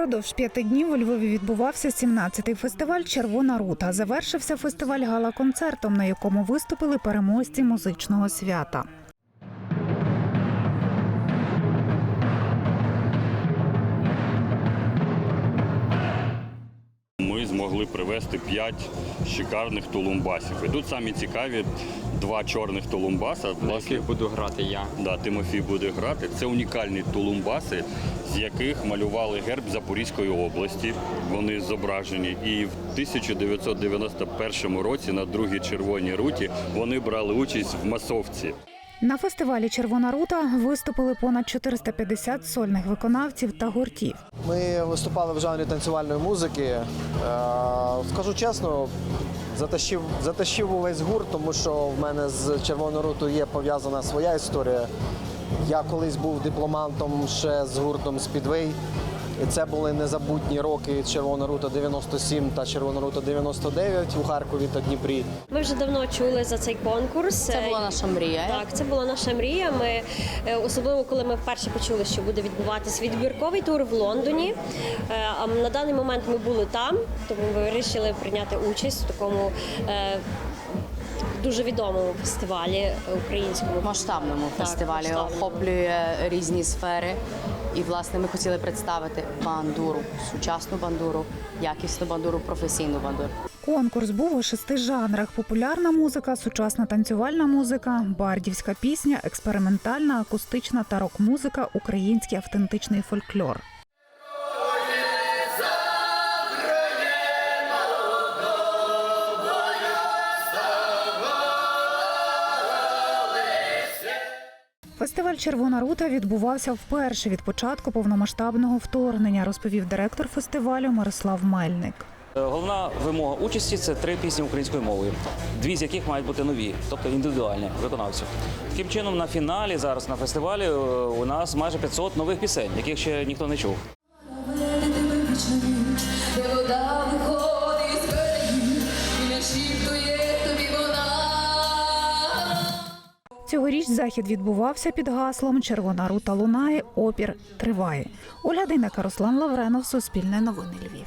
Впродовж п'яти днів у Львові відбувався 17-й фестиваль Червона рута. Завершився фестиваль гала-концертом, на якому виступили переможці музичного свята. Змогли привезти 5 шикарних тулумбасів. І тут самі цікаві два чорних тулумбаса. на Власне, яких буду грати я. да, Тимофій буде грати. Це унікальні тулумбаси, з яких малювали герб Запорізької області. Вони зображені. І в 1991 році на другій червоній руті вони брали участь в масовці. На фестивалі Червона рута виступили понад 450 сольних виконавців та гуртів. Ми виступали в жанрі танцювальної музики. Е, Скажу чесно, затащив, затащив увесь гурт, тому що в мене з Червоною рутою є пов'язана своя історія. Я колись був дипломантом ще з гуртом Speedway. І це були незабутні роки Червона рута 97 та Червона рута 99 у Харкові та Дніпрі. Ми вже давно чули за цей конкурс. Це була наша мрія. Так, це була наша мрія. Ми е, особливо, коли ми вперше почули, що буде відбуватись відбірковий тур в Лондоні. Е, А на даний момент ми були там, тому ми вирішили прийняти участь в такому. Дуже відомому фестивалі українському масштабному Так, фестивалі масштабному. охоплює різні сфери. І власне ми хотіли представити бандуру, сучасну бандуру, якісну бандуру, професійну бандуру. Конкурс був у шести жанрах: популярна музика, сучасна танцювальна музика, бардівська пісня, експериментальна, акустична та рок-музика, український автентичний фольклор. Фестиваль Червона рута відбувався вперше від початку повномасштабного вторгнення, розповів директор фестивалю Мирослав Мельник. Е, Головна вимога участі це три пісні українською мовою, дві з яких мають бути нові, тобто індивідуальні виконавців. Таким чином, на фіналі зараз на фестивалі е, у нас майже 500 нових пісень, яких ще ніхто не чув. Цьогоріч захід відбувався під гаслом Червона рута лунає, опір триває. Оля Дейнека, Руслан Лавренов, Суспільне новини Львів.